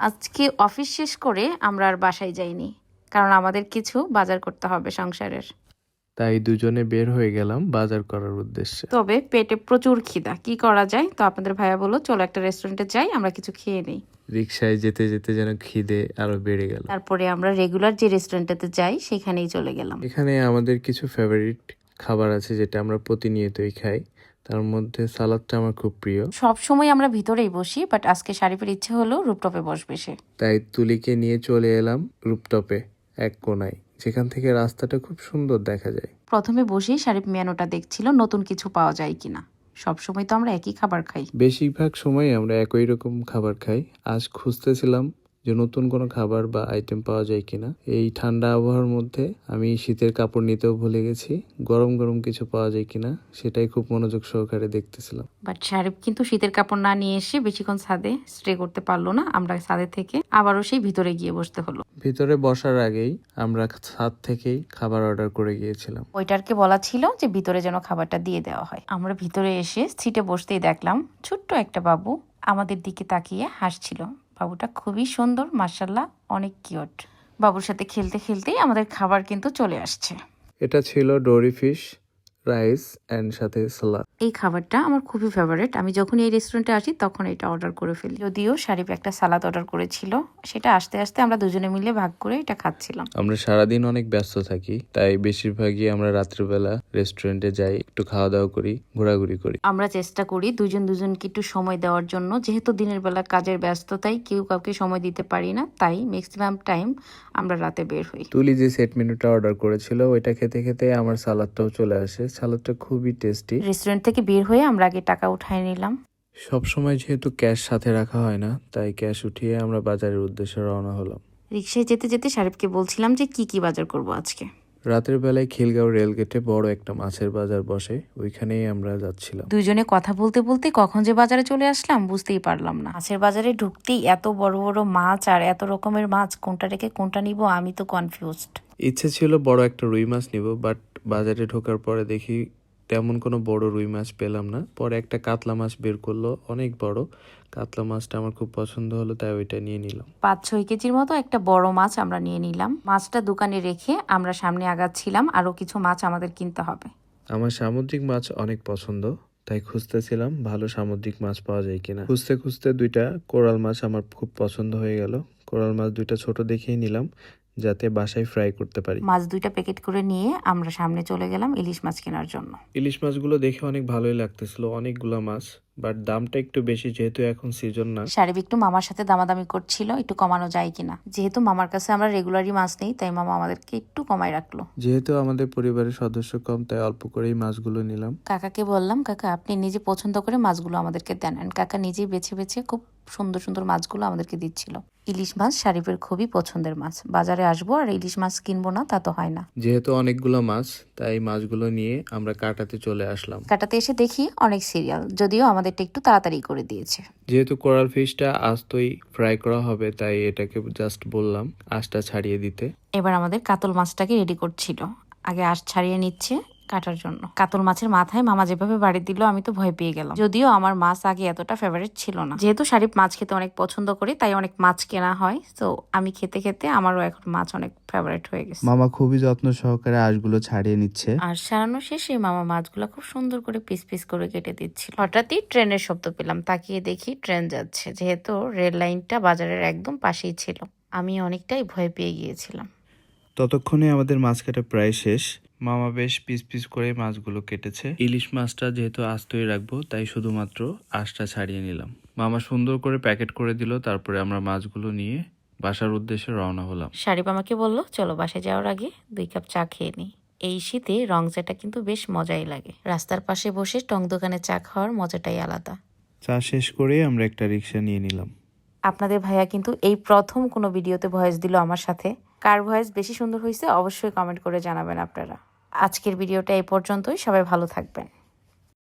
আজকে অফিস শেষ করে আমরা আর বাসায় যাইনি কারণ আমাদের কিছু বাজার করতে হবে সংসারের। তাই দুজনে বের হয়ে গেলাম বাজার করার উদ্দেশ্যে। তবে পেটে প্রচুর খিদা কি করা যায়? তো আপনাদের ভাইয়া বলল চলো একটা রেস্টুরেন্টে যাই আমরা কিছু খেয়ে নিই। রিক্সায় যেতে যেতে যেন খিদে আরও বেড়ে গেল। তারপরে আমরা রেগুলার যে রেস্টুরেন্টটাতে যাই সেখানেই চলে গেলাম। এখানে আমাদের কিছু ফেভারিট খাবার আছে যেটা আমরা প্রতিনিয়তই খাই। তার মধ্যে সালাদটা আমার খুব প্রিয়। সব সময় আমরা ভিতরেই বসি বাট আজকে শারিফের ইচ্ছে হলো রুপটপে বসবে সে। তাই তুলিকে নিয়ে চলে এলাম রূপটপে এক কোনায় যেখান থেকে রাস্তাটা খুব সুন্দর দেখা যায়। প্রথমে বসেই শারিফ মেনুটা দেখছিল নতুন কিছু পাওয়া যায় কিনা। সব সময় তো আমরা একই খাবার খাই। বেশিরভাগ সময় আমরা একই রকম খাবার খাই। আজ খুঁজতেছিলাম যে নতুন কোনো খাবার বা আইটেম পাওয়া যায় কিনা এই ঠান্ডা আবহাওয়ার মধ্যে আমি শীতের কাপড় নিতেও ভুলে গেছি। গরম গরম কিছু পাওয়া যায় কিনা সেটাই খুব মনোযোগ সহকারে দেখতেছিলাম। বাট শারিফ কিন্তু শীতের কাপড় না নিয়ে এসে বেশিক্ষণ ছাদে স্টে করতে পারল না। আমরা ছাদে থেকে আবারও সেই ভিতরে গিয়ে বসতে হলো। ভিতরে বসার আগেই আমরা ছাদ থেকেই খাবার অর্ডার করে গিয়েছিলাম। ওইটারকে বলা ছিল যে ভিতরে যেন খাবারটা দিয়ে দেওয়া হয়। আমরা ভিতরে এসে সিটে বসতেই দেখলাম ছোট্ট একটা বাবু আমাদের দিকে তাকিয়ে হাসছিল। বাবুটা খুবই সুন্দর মার্শাল্লাহ অনেক কিউট বাবুর সাথে খেলতে খেলতেই আমাদের খাবার কিন্তু চলে আসছে। এটা ছিল ডোরি ফিশ। রাইস অ্যান্ড সাথে সালাদ এই খাবারটা আমার খুবই ফেভারিট আমি যখন এই রেস্টুরেন্টে আসি তখন এটা অর্ডার করে ফেলি। যদিও শারিফ একটা সালাদ অর্ডার করেছিল সেটা আস্তে আস্তে আমরা দুজনে মিলে ভাগ করে এটা খাচ্ছিলাম। আমরা সারাদিন অনেক ব্যস্ত থাকি তাই বেশিরভাগই আমরা রাত্রিবেলা রেস্টুরেন্টে যাই একটু খাওয়া দাওয়া করি ঘোরাঘুরি করি। আমরা চেষ্টা করি দুজন দুজনকে একটু সময় দেওয়ার জন্য। যেহেতু দিনের বেলা কাজের ব্যস্ততায় কেউ কাউকে সময় দিতে পারি না তাই ম্যাক্সিমাম টাইম আমরা রাতে বের হই। তুলি যে সেট মেনুটা অর্ডার করেছিল ওইটা খেতে খেতে আমার সালাদটাও চলে আসে। সালাদটা খুবই টেস্টি রেস্টুরেন্ট থেকে বের হয়ে আমরা আগে টাকা উঠায় নিলাম। সব সময় যেহেতু ক্যাশ সাথে রাখা হয় না তাই ক্যাশ উঠিয়ে আমরা বাজারের উদ্দেশ্যে রওনা হলাম। রিক্সায় যেতে যেতে শারিফকে বলছিলাম যে কি কি বাজার করব আজকে। রাতের বেলায় খিলগাঁও রেলগেটে বড় একটা মাছের বাজার বসে ওইখানেই আমরা যাচ্ছিলাম। দুজনে কথা বলতে বলতে কখন যে বাজারে চলে আসলাম বুঝতেই পারলাম না। মাছের বাজারে ঢুকতেই এত বড় বড় মাছ আর এত রকমের মাছ কোনটা রেখে কোনটা নিব আমি তো কনফিউজড ইচ্ছে ছিল বড় একটা রুই মাছ নিব বাট বাজারে ঢোকার পরে দেখি তেমন কোনো বড় রুই মাছ পেলাম না। পরে একটা কাতলা মাছ বের করল অনেক বড়। কাতলা মাছটা আমার খুব পছন্দ হলো তাই ওইটা নিয়ে নিলাম। পাঁচ ছয় কেজির মতো একটা বড় মাছ আমরা নিয়ে নিলাম। মাছটা দোকানে রেখে আমরা সামনে আগাচ্ছিলাম আরও কিছু মাছ আমাদের কিনতে হবে। আমার সামুদ্রিক মাছ অনেক পছন্দ তাই খুঁজতেছিলাম ভালো সামুদ্রিক মাছ পাওয়া যায় কিনা। খুঁজতে খুঁজতে দুইটা কোরাল মাছ আমার খুব পছন্দ হয়ে গেল। কোরাল মাছ দুইটা ছোট দেখেই নিলাম। যাতে বাসায় ফ্রাই করতে পারি। মাছ দুইটা প্যাকেট করে নিয়ে আমরা সামনে চলে গেলাম ইলিশ মাছ কেনার জন্য। ইলিশ মাছগুলো দেখে অনেক ভালোই লাগতেছিল অনেকগুলো মাছ বাট দামটা একটু বেশি যেহেতু এখন সিজন না। সারিব একটু মামার সাথে দামাদামি করছিল একটু কমানো যায় কিনা। যেহেতু মামার কাছে আমরা রেগুলারই মাছ নেই তাই মামা আমাদেরকে একটু কমায় রাখল। যেহেতু আমাদের পরিবারের সদস্য কম তাই অল্প করেই মাছগুলো নিলাম। কাকাকে বললাম কাকা আপনি নিজে পছন্দ করে মাছগুলো আমাদেরকে দেন। কাকা নিজেই বেছে বেছে খুব সুন্দর সুন্দর মাছগুলো আমাদেরকে দিচ্ছিল। ইলিশ মাছ শারিফের খুবই পছন্দের মাছ। বাজারে আসব আর ইলিশ মাছ কিনবো না তা তো হয় না। যেহেতু অনেকগুলো মাছ তাই মাছগুলো নিয়ে আমরা কাটাতে চলে আসলাম। কাটাতে এসে দেখি অনেক সিরিয়াল যদিও আমাদেরটা একটু তাড়াতাড়ি করে দিয়েছে। যেহেতু কোরাল ফিশটা আস্তই ফ্রাই করা হবে তাই এটাকে জাস্ট বললাম আঁশটা ছাড়িয়ে দিতে। এবার আমাদের কাতল মাছটাকে রেডি করছিল। আগে আঁশ ছাড়িয়ে নিচ্ছে কাটার জন্য। কাতল মাছের মাথায় মামা যেভাবে বাড়ি দিল আমি তো ভয় পেয়ে গেলাম। যদিও আমার মাছ আগে এতটা ফেভারিট ছিল না। যেহেতু শারিফ মাছ খেতে অনেক পছন্দ করি তাই অনেক মাছ কেনা হয়। তো আমি খেতে খেতে আমারও এখন মাছ অনেক ফেভারিট হয়ে গেছে। মামা খুবই যত্ন সহকারে আঁশগুলো ছাড়িয়ে নিচ্ছে। আর সারানো শেষে মামা মাছগুলো খুব সুন্দর করে পিস পিস করে কেটে দিচ্ছিল। হঠাৎই ট্রেনের শব্দ পেলাম। তাকিয়ে দেখি ট্রেন যাচ্ছে। যেহেতু রেল লাইনটা বাজারের একদম পাশেই ছিল। আমি অনেকটাই ভয় পেয়ে গিয়েছিলাম। ততক্ষণে আমাদের মাছ কাটা প্রায় শেষ। মামা বেশ পিস পিস করে মাছগুলো কেটেছে। ইলিশ মাছটা যেহেতু আস্তই রাখব তাই শুধুমাত্র আঁশটা ছাড়িয়ে নিলাম। মামা সুন্দর করে প্যাকেট করে দিল তারপরে আমরা মাছগুলো নিয়ে বাসার উদ্দেশ্যে রওনা হলাম। শারিফ আমাকে বলল চলো বাসায় যাওয়ার আগে দুই কাপ চা খেয়ে নিই এই শীতে রং চাটা কিন্তু বেশ মজাই লাগে। রাস্তার পাশে বসে টং দোকানে চা খাওয়ার মজাটাই আলাদা। চা শেষ করে আমরা একটা রিক্সা নিয়ে নিলাম। আপনাদের ভাইয়া কিন্তু এই প্রথম কোনো ভিডিওতে ভয়েস দিল আমার সাথে। কার ভয়েস বেশি সুন্দর হয়েছে অবশ্যই কমেন্ট করে জানাবেন আপনারা। আজকের ভিডিওটা এই পর্যন্তই, সবাই ভালো থাকবেন।